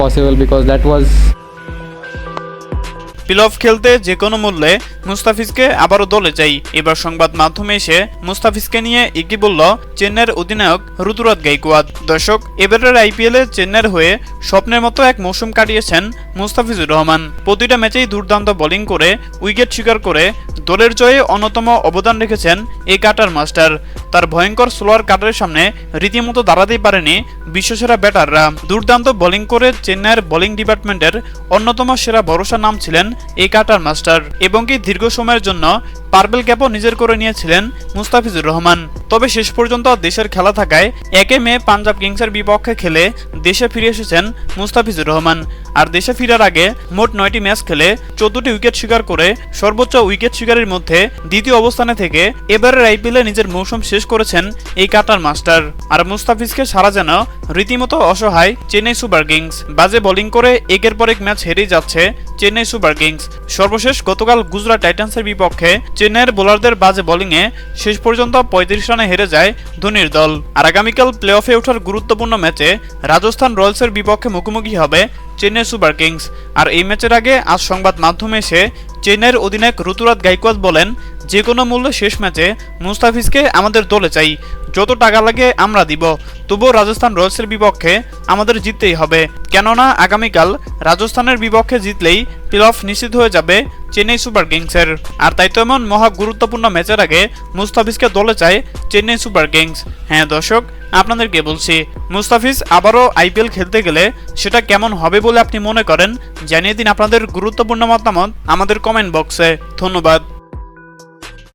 possible because that was play খেলতে যে কোনো মূল্যে মুস্তাফিজকে আবারও দলে চাই এবার সংবাদ মাধ্যমে এসে মুস্তাফিজকে নিয়ে একই বলল চেন্নাইয়ের অধিনায়ক ঋতুরাজ গাইকোয়াদ দর্শক এবারের আইপিএলে চেন্নাইয়ের হয়ে স্বপ্নের মতো এক মৌসুম কাটিয়েছেন মুস্তাফিজুর রহমান প্রতিটা ম্যাচেই দুর্দান্ত বোলিং করে উইকেট শিকার করে দলের জয়ে অন্যতম অবদান রেখেছেন এই কাটার মাস্টার তার ভয়ঙ্কর স্লোয়ার কাটারের সামনে রীতিমতো দাঁড়াতেই পারেনি বিশ্বসেরা ব্যাটাররা দুর্দান্ত বোলিং করে চেন্নাইয়ের বোলিং ডিপার্টমেন্টের অন্যতম সেরা ভরসা নাম ছিলেন এই কাটার মাস্টার এবং কি দীর্ঘ সময়ের জন্য পার্বেল ক্যাপও নিজের করে নিয়েছিলেন মুস্তাফিজুর রহমান। তবে শেষ পর্যন্ত দেশের খেলা থাকায় একে মে পাঞ্জাব কিংসের বিপক্ষে খেলে দেশে ফিরে এসেছেন মুস্তাফিজুর রহমান। আর দেশে ফেরার আগে মোট নয়টি ম্যাচ খেলে চোদ্দটি উইকেট শিকার করে সর্বোচ্চ উইকেট শিকারের মধ্যে দ্বিতীয় অবস্থানে থেকে এবারের আইপিএলে নিজের মৌসুম শেষ করেছেন এই কাটার মাস্টার। আর মুস্তাফিজকে সারা যেন রীতিমতো অসহায় চেন্নাই সুপার কিংস। বাজে বোলিং করে একের পর এক ম্যাচ হেরেই যাচ্ছে চেন্নাই সুপার কিংস। সর্বশেষ গতকাল গুজরাট টাইটান্সের বিপক্ষে চেন্নাইয়ের বোলারদের বাজে বোলিংয়ে শেষ পর্যন্ত পঁয়ত্রিশ রানে হেরে যায় ধোনির দল। আর আগামীকাল প্লে অফে ওঠার গুরুত্বপূর্ণ ম্যাচে রাজস্থান রয়্যালসের বিপক্ষে মুখোমুখি হবে চেন্নাই সুপার কিংস। আর এই ম্যাচের আগে আজ সংবাদ মাধ্যমে এসে চেন্নাইয়ের অধিনায়ক ঋতুরাজ গাইকোয়াদ বলেন, যে কোনো মূল্যে শেষ ম্যাচে মুস্তাফিজকে আমাদের দলে চাই। যত টাকা লাগে আমরা দিব। তবুও রাজস্থান রয়্যালসের বিপক্ষে আমাদের জিততেই হবে। কেননা, আগামীকাল রাজস্থানের বিপক্ষে জিতলেই প্লে অফ নিশ্চিত হয়ে যাবে চেন্নাই সুপার কিংসের। আর তাই তো এমন মহা গুরুত্বপূর্ণ ম্যাচের আগে মুস্তাফিজকে দলে চায় চেন্নাই সুপার কিংস। হ্যাঁ দর্শক, আপনাদেরকে বলছি, মুস্তাফিজ আবারও আইপিএল খেলতে গেলে সেটা কেমন হবে বলে আপনি মনে করেন? জানিয়ে দিন আপনাদের গুরুত্বপূর্ণ মতামত আমাদের কমেন্ট বক্সে ধন্যবাদ।